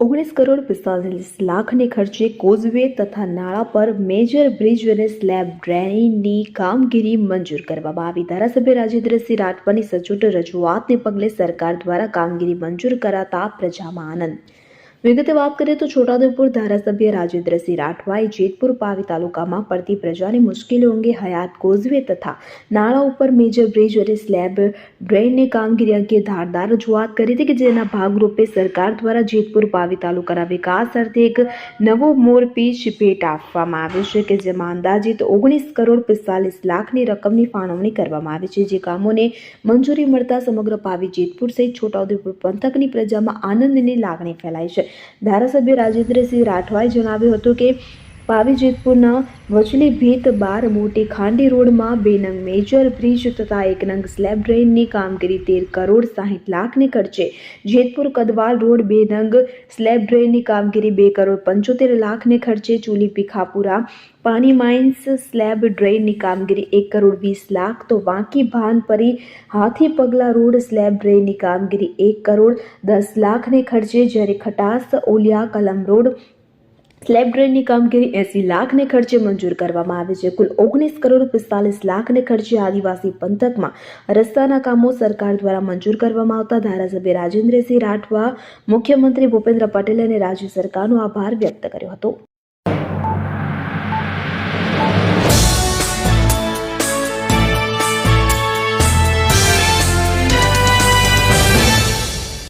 ઓગણીસ કરોડ પિસ્તાલીસ લાખને ખર્ચે કોઝવે તથા નાળા પર મેજર બ્રિજ અને સ્લેબ ડ્રેઇનની કામગીરી મંજૂર કરવામાં આવી. ધારાસભ્ય રાજેન્દ્રસિંહ રાઠવાની સચોટ રજૂઆતને પગલે સરકાર દ્વારા કામગીરી મંજૂર કરાતા પ્રજામાં આનંદ વિગતે વાત કરીએ તો છોટાઉદેપુર ધારાસભ્ય રાજેન્દ્રસિંહ રાઠવાએ જેતપુર પાવી તાલુકામાં પડતી પ્રજાની મુશ્કેલીઓ અંગે હયાત કોઝવે તથા નાળા ઉપર મેજર બ્રિજ અને સ્લેબ ડ્રેનની કામગીરી અંગે ધારદાર રજૂઆત કરી હતી કે જેના ભાગરૂપે સરકાર દ્વારા જેતપુર પાવી તાલુકાના વિકાસ અર્થે એક નવો મોરપીચ ભેટ આપવામાં આવ્યો છે કે જેમાં અંદાજિત ઓગણીસ કરોડ પિસ્તાલીસ લાખની રકમની ફાળવણી કરવામાં આવી છે. જે કામોને મંજૂરી મળતા સમગ્ર પાવી જેતપુર સહિત છોટાઉદેપુર પંથકની પ્રજામાં આનંદની લાગણી ફેલાઈ છે. ધારાસભ્ય રાજેન્દ્રસિંહ રાઠવાએ જણાવ્યું હતું કે પાવી જેતપુરના વચલી ભીત બાર મોટી ખાંડી રોડમાં બે નંગ મેજર બ્રિજ તથા એક નંગ સ્લેબ ડ્રેઇનની કામગીરી તેર કરોડ સાહીઠ લાખને ખર્ચે. જેતપુર કદવાલ રોડ બે નંગ સ્લેબ ડ્રેઇનની કામગીરી બે કરોડ પંચોતેર લાખને ખર્ચે. ચૂલી પીખાપુરા પાણી માઇન્સ સ્લેબ ડ્રેઇનની કામગીરી એક કરોડ વીસ લાખ. તો વાંકી ભાનપરી હાથી પગલા રોડ સ્લેબ ડ્રેઇનની કામગીરી એક કરોડ દસ લાખને ખર્ચે. જ્યારે ખટાસ ઓલિયા કલમ રોડ સ્લેબ ડ્રેનની કામગીરી એસી લાખને ખર્ચે મંજૂર કરવામાં આવી છે. કુલ ઓગણીસ કરોડ પિસ્તાલીસ લાખને ખર્ચે આદિવાસી પંથકમાં રસ્તાના કામો સરકાર દ્વારા મંજૂર કરવામાં આવતા. ધારાસભ્ય રાજેન્દ્રસિંહ રાઠવા, મુખ્યમંત્રી ભૂપેન્દ્ર પટેલ અને રાજ્ય સરકારનો આભાર વ્યક્ત કર્યો હતો.